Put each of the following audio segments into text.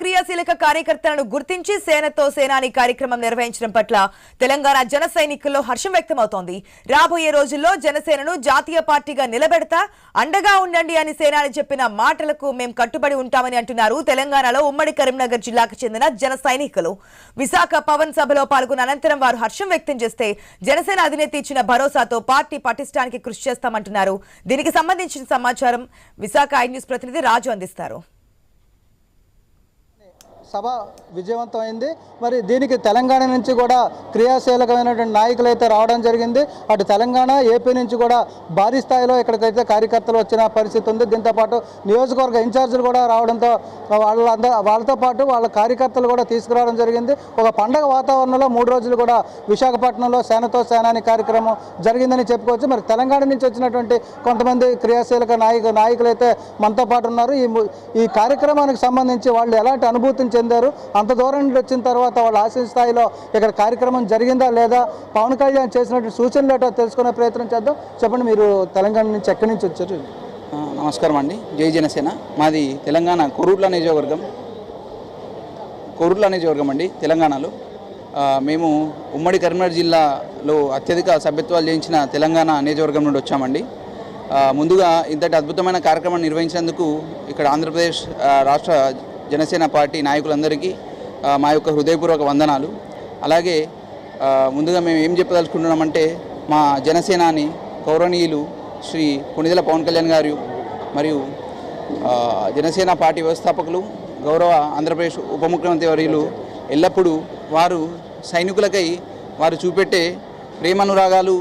క్రియాశీలక కార్యకర్తలను గుర్తించి సేనతో సేనాని కార్యక్రమం నిర్వహించడం పట్ల తెలంగాణ జన సైనికుల్లో హర్షం వ్యక్తమవుతోంది. రాబోయే రోజుల్లో జనసేనను జాతీయ పార్టీగా నిలబెడతా అండగా ఉండండి అని సేనాని చెప్పిన మాటలకు మేం కట్టుబడి ఉంటామని అంటున్నారు తెలంగాణలో ఉమ్మడి కరీంనగర్ జిల్లాకు చెందిన జన సైనికులు. విశాఖ పవన్ సభలో పాల్గొన్న అనంతరం వారు హర్షం వ్యక్తం చేస్తే జనసేన అధినేత ఇచ్చిన భరోసాతో పార్టీ పటిష్టానికి కృషి చేస్తామంటున్నారు. దీనికి సంబంధించిన సమాచారం విశాఖ ఐ న్యూస్ ప్రతినిధి రాజు అందిస్తారు. సభ విజయవంతమైంది. మరి దీనికి తెలంగాణ నుంచి కూడా క్రియాశీలకమైనటువంటి నాయకులు అయితే రావడం జరిగింది. అటు తెలంగాణ ఏపీ నుంచి కూడా భారీ స్థాయిలో ఇక్కడికైతే కార్యకర్తలు వచ్చిన పరిస్థితి ఉంది. దీంతోపాటు నియోజకవర్గ ఇన్ఛార్జీలు కూడా రావడంతో వాళ్ళ వాళ్ళతో పాటు వాళ్ళ కార్యకర్తలు కూడా తీసుకురావడం జరిగింది. ఒక పండగ వాతావరణంలో మూడు రోజులు కూడా విశాఖపట్నంలో సేనతో సేనాని కార్యక్రమం జరిగిందని చెప్పుకోవచ్చు. మరి తెలంగాణ నుంచి వచ్చినటువంటి కొంతమంది క్రియాశీలక నాయక నాయకులు అయితే మనతో పాటు ఉన్నారు. ఈ ఈ కార్యక్రమానికి సంబంధించి వాళ్ళు ఎలాంటి అనుభూతిని చెందారు. అంత దూరం నుండి వచ్చిన తర్వాత వాళ్ళు ఆశయ స్థాయిలో ఇక్కడ కార్యక్రమం జరిగిందా లేదా? పవన్ కళ్యాణ్ చేసినటువంటి సూచనలు ఏటో తెలుసుకునే ప్రయత్నం చేద్దాం. చెప్పండి మీరు తెలంగాణ నుంచి ఎక్కడి నుంచి వచ్చారు? నమస్కారం అండి. జై జనసేన. మాది తెలంగాణ కొరూట్ల నియోజకవర్గం. కొరూట్ల నియోజకవర్గం అండి తెలంగాణలో. మేము ఉమ్మడి కరీంనగర్ జిల్లాలో అత్యధిక సభ్యత్వాలు చేయించిన తెలంగాణ నియోజకవర్గం నుండి వచ్చామండి. ముందుగా ఇంతటి అద్భుతమైన కార్యక్రమాన్ని నిర్వహించినందుకు ఇక్కడ ఆంధ్రప్రదేశ్ రాష్ట్ర జనసేన పార్టీ నాయకులందరికీ మా యొక్క హృదయపూర్వక వందనాలు. అలాగే ముందుగా మేము ఏం చెప్పదలుచుకుంటున్నామంటే మా జనసేనాని గౌరవనీయులు శ్రీ పునిదల పవన్ కళ్యాణ్ గారు మరియు జనసేన పార్టీ వ్యవస్థాపకులు గౌరవ ఆంధ్రప్రదేశ్ ఉప ముఖ్యమంత్రి వర్యులు ఎల్లప్పుడూ వారు సైనికులకై వారు చూపెట్టే ప్రేమానురాగాలు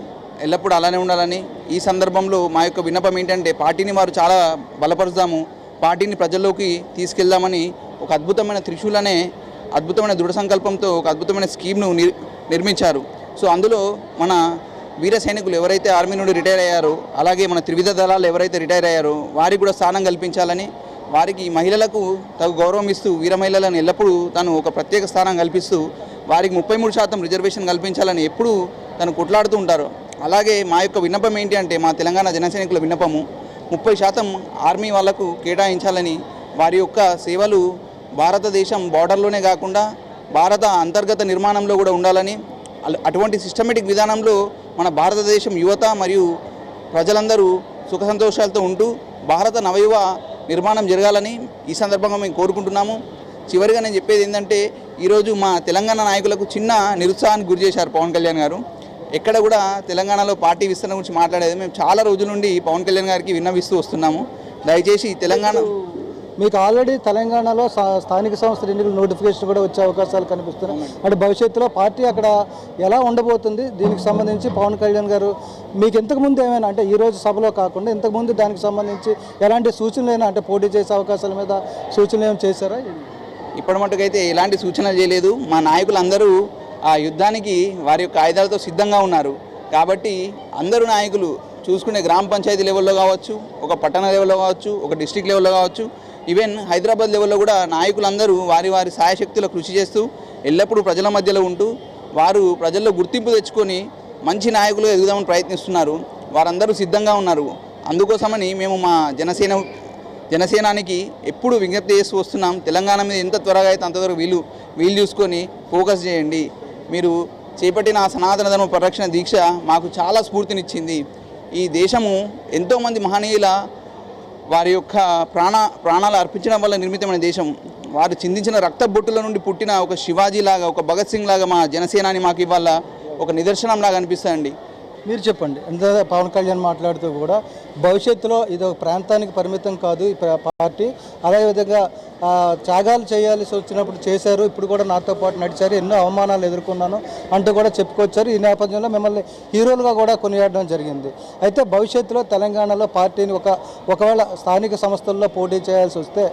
ఎల్లప్పుడూ అలానే ఉండాలని ఈ సందర్భంలో మా యొక్క విన్నపం ఏంటంటే పార్టీని వారు చాలా బలపరుస్తాము. పార్టీని ప్రజల్లోకి తీసుకెళ్దామని ఒక అద్భుతమైన త్రిశూలనే అద్భుతమైన దృఢ సంకల్పంతో ఒక అద్భుతమైన స్కీమ్ను నిర్ నిర్మించారు. సో అందులో మన వీర సైనికులు ఎవరైతే ఆర్మీ నుండి రిటైర్ అయ్యారో అలాగే మన త్రివిధ దళాలు ఎవరైతే రిటైర్ అయ్యారో వారికి కూడా స్థానం కల్పించాలని వారికి మహిళలకు తగు గౌరవం ఇస్తూ వీర మహిళలను ఎల్లప్పుడూ తను ఒక ప్రత్యేక స్థానం కల్పిస్తూ వారికి ముప్పై మూడు శాతం రిజర్వేషన్ కల్పించాలని ఎప్పుడూ తను కొట్లాడుతూ ఉంటారు. అలాగే మా యొక్క విన్నపం ఏంటి అంటే మా తెలంగాణ జనసైనికుల విన్నపము ముప్పై శాతం ఆర్మీ వాళ్ళకు కేటాయించాలని వారి యొక్క సేవలు భారతదేశం బార్డర్లోనే కాకుండా భారత అంతర్గత నిర్మాణంలో కూడా ఉండాలని అటువంటి సిస్టమేటిక్ విధానంలో మన భారతదేశం యువత మరియు ప్రజలందరూ సుఖ సంతోషాలతో ఉంటూ భారత నవయువ నిర్మాణం జరగాలని ఈ సందర్భంగా మేము కోరుకుంటున్నాము. చివరిగా నేను చెప్పేది ఏంటంటే ఈరోజు మా తెలంగాణ నాయకులకు చిన్న నిరుత్సాహానికి గురి చేశారు పవన్ కళ్యాణ్ గారు. ఎక్కడ కూడా తెలంగాణలో పార్టీ విస్తరణ గురించి మాట్లాడేది మేము చాలా రోజుల నుండి పవన్ కళ్యాణ్ గారికి విన్నవిస్తూ వస్తున్నాము. దయచేసి తెలంగాణ మీకు ఆల్రెడీ తెలంగాణలో స్థా- స్థానిక సంస్థల ఎన్నికల నోటిఫికేషన్ కూడా వచ్చే అవకాశాలు కనిపిస్తున్నాయి. అంటే భవిష్యత్తులో పార్టీ అక్కడ ఎలా ఉండబోతుంది? దీనికి సంబంధించి పవన్ కళ్యాణ్ గారు మీకు ఇంతకుముందు ఏమైనా అంటే ఈ రోజు సభలో కాకుండా ఇంతకుముందు దానికి సంబంధించి ఎలాంటి సూచనలు అంటే పోటీ చేసే అవకాశాల మీద సూచనలు ఏమైనా చేశారా? ఇప్పటి మటుకైతే ఎలాంటి సూచనలు చేయలేదు. మా నాయకులందరూ ఆ యుద్ధానికి వారి యొక్క ఆయుధాలతో సిద్ధంగా ఉన్నారు. కాబట్టి అందరూ నాయకులు చూసుకునే గ్రామ పంచాయతీ లెవెల్లో కావచ్చు ఒక పట్టణ లెవెల్లో కావచ్చు ఒక డిస్టిక్ లెవెల్లో కావచ్చు ఈవెన్ హైదరాబాద్ లెవెల్లో కూడా నాయకులందరూ వారి వారి సాయశక్తుల కృషి చేస్తూ ఎల్లప్పుడూ ప్రజల మధ్యలో ఉంటూ వారు ప్రజల్లో గుర్తింపు తెచ్చుకొని మంచి నాయకులు ఎదుగుదామని ప్రయత్నిస్తున్నారు. వారందరూ సిద్ధంగా ఉన్నారు. అందుకోసమని మేము మా జనసేన జనసేనానికి ఎప్పుడు విజ్ఞప్తి చేస్తూ వస్తున్నాం. తెలంగాణ మీద ఎంత త్వరగా అయితే అంత త్వరగా వీలు వీలు చూసుకొని ఫోకస్ చేయండి. మీరు చేపట్టిన ఆ సనాతన ధర్మ పరిరక్షణ దీక్ష మాకు చాలా స్ఫూర్తినిచ్చింది. ఈ దేశము ఎంతోమంది మహనీయుల వారి యొక్క ప్రాణ ప్రాణాలు అర్పించడం వల్ల నిర్మితమైన దేశం. వారు చిందించిన రక్త బొట్టుల నుండి పుట్టిన ఒక శివాజీ లాగా ఒక భగత్ సింగ్ లాగా మా జనసేనాని మాకు ఇవాళ ఒక నిదర్శనం లాగా అనిపిస్తుందండి మీరు చెప్పండి ఎంత పవన్ కళ్యాణ్ మాట్లాడుతూ కూడా భవిష్యత్తులో ఇది ఒక ప్రాంతానికి పరిమితం కాదు ఈ పార్టీ. అదేవిధంగా త్యాగాలు చేయాల్సి వచ్చినప్పుడు చేశారు. ఇప్పుడు కూడా నాతో పాటు నడిచారు. ఎన్నో అవమానాలు ఎదుర్కొన్నాను అంటూ కూడా చెప్పుకొచ్చారు. ఈ నేపథ్యంలో మిమ్మల్ని హీరోలుగా కూడా కొనియాడడం జరిగింది. అయితే భవిష్యత్తులో తెలంగాణలో పార్టీని ఒక ఒకవేళ స్థానిక సంస్థల్లో పోటీ చేయాల్సి వస్తే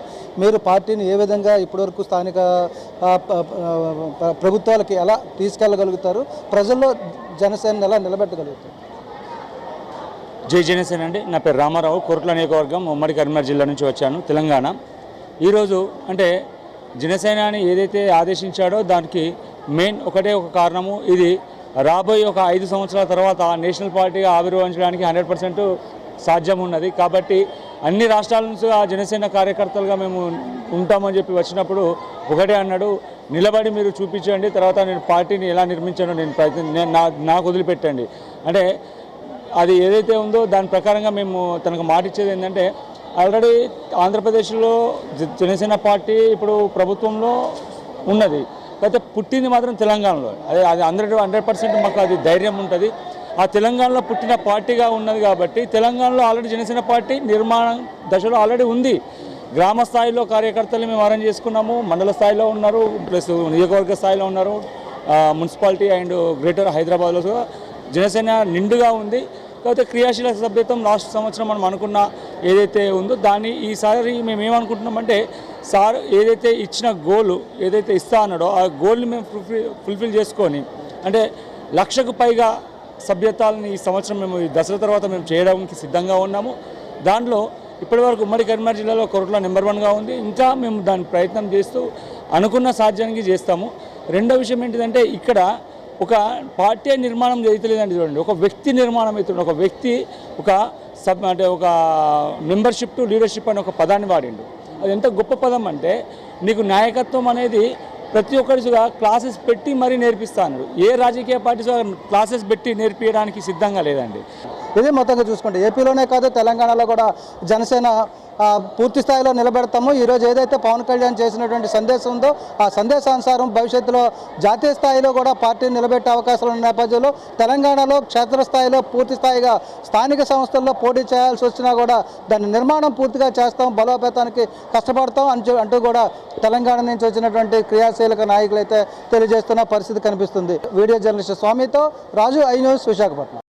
మీరు పార్టీని ఏ విధంగా ఇప్పటివరకు స్థానిక ప్రభుత్వాలకి ఎలా తీసుకెళ్ళగలుగుతారు? ప్రజల్లో జనసేనని ఎలా నిలబెట్టగలుగుతారు? జై జనసేన అండి. నా పేరు రామారావు. కోరుట్ల నియోజకవర్గం ఉమ్మడి కరీంనగర్ జిల్లా నుంచి వచ్చాను. తెలంగాణ. ఈరోజు అంటే జనసేనాని ఏదైతే ఆదేశించాడో దానికి మెయిన్ ఒకటే ఒక కారణము. ఇది రాబోయే ఒక ఐదు సంవత్సరాల తర్వాత నేషనల్ పార్టీగా ఆవిర్భవించడానికి హండ్రెడ్ పర్సెంట్ సాధ్యం ఉన్నది కాబట్టి అన్ని రాష్ట్రాల నుంచి ఆ జనసేన కార్యకర్తలుగా మేము ఉంటామని చెప్పి వచ్చినప్పుడు ఒకటే అన్నాడు. నిలబడి మీరు చూపించండి తర్వాత నేను పార్టీని ఎలా నిర్మించానో నేను ప్రయత్నం నేను నా నాకు వదిలిపెట్టండి. అంటే అది ఏదైతే ఉందో దాని ప్రకారంగా మేము తనకు మాట ఇచ్చేది ఏంటంటే ఆల్రెడీ ఆంధ్రప్రదేశ్లో జ- జనసేన పార్టీ ఇప్పుడు ప్రభుత్వంలో ఉన్నది. అయితే పుట్టింది మాత్రం తెలంగాణలో. అదే అది హండ్రెడ్ హండ్రెడ్ పర్సెంట్ మాకు అది ధైర్యం ఉంటుంది. ఆ తెలంగాణలో పుట్టిన పార్టీగా ఉన్నది కాబట్టి తెలంగాణలో ఆల్రెడీ జనసేన పార్టీ నిర్మాణం దశలో ఆల్రెడీ ఉంది. గ్రామ స్థాయిలో కార్యకర్తలు మేము అరేంజ్ చేసుకున్నాము. మండల స్థాయిలో ఉన్నారు. ప్లస్ నియోజకవర్గ స్థాయిలో ఉన్నారు. మున్సిపాలిటీ అండ్ గ్రేటర్ హైదరాబాద్లో జనసేన నిండుగా ఉంది. కాకపోతే క్రియాశీల సభ్యత్వం లాస్ట్ సంవత్సరం మనం అనుకున్న ఏదైతే ఉందో దాన్ని ఈసారి మేము ఏమనుకుంటున్నామంటే సార్ ఏదైతే ఇచ్చిన గోల్ ఏదైతే ఇస్తా అన్నాడో ఆ గోల్ని మేము ఫుల్ఫిల్ ఫుల్ఫిల్ చేసుకొని అంటే లక్షకు పైగా సభ్యత్వాలని ఈ సంవత్సరం మేము ఈ దసరా తర్వాత మేము చేయడానికి సిద్ధంగా ఉన్నాము. దాంట్లో ఇప్పటివరకు ఉమ్మడి కరీంనగర్ జిల్లాలో కొరట్లో నెంబర్ వన్గా ఉంది. ఇంకా మేము దాని ప్రయత్నం చేస్తూ అనుకున్న సాధ్యానికి చేస్తాము. రెండో విషయం ఏంటిదంటే ఇక్కడ ఒక పార్టీ నిర్మాణం జరుగుతలేదండి చూడండి. ఒక వ్యక్తి నిర్మాణం అవుతుంది. ఒక వ్యక్తి ఒక సబ్ అంటే ఒక మెంబర్షిప్ టు లీడర్షిప్ అనే ఒక పదాన్ని వాడిండు. అది ఎంత గొప్ప పదం అంటే నీకు నాయకత్వం అనేది ప్రతి ఒక్కరిగా క్లాసెస్ పెట్టి మరీ నేర్పిస్తాను. ఏ రాజకీయ పార్టీ క్లాసెస్ పెట్టి నేర్పించడానికి సిద్ధంగా లేదండి. ఇది మొత్తంగా చూసుకుంటే ఏపీలోనే కాదు తెలంగాణలో కూడా జనసేన పూర్తి స్థాయిలో నిలబెడతాము. ఈరోజు ఏదైతే పవన్ కళ్యాణ్ చేసినటువంటి సందేశం ఉందో ఆ సందేశానుసారం భవిష్యత్తులో జాతీయ స్థాయిలో కూడా పార్టీని నిలబెట్టే అవకాశాలు ఉన్న నేపథ్యంలో తెలంగాణలో క్షేత్రస్థాయిలో పూర్తి స్థాయిగా స్థానిక సంస్థల్లో పోటీ చేయాల్సి వచ్చినా కూడా దాని నిర్మాణం పూర్తిగా చేస్తాం బలోపేతానికి కష్టపడతాం అని అంటూ కూడా తెలంగాణ నుంచి వచ్చినటువంటి క్రియాశీలక నాయకులు అయితే తెలియజేస్తున్న పరిస్థితి కనిపిస్తుంది. వీడియో జర్నలిస్ట్ స్వామితో రాజు ఐ న్యూస్ విశాఖపట్నం.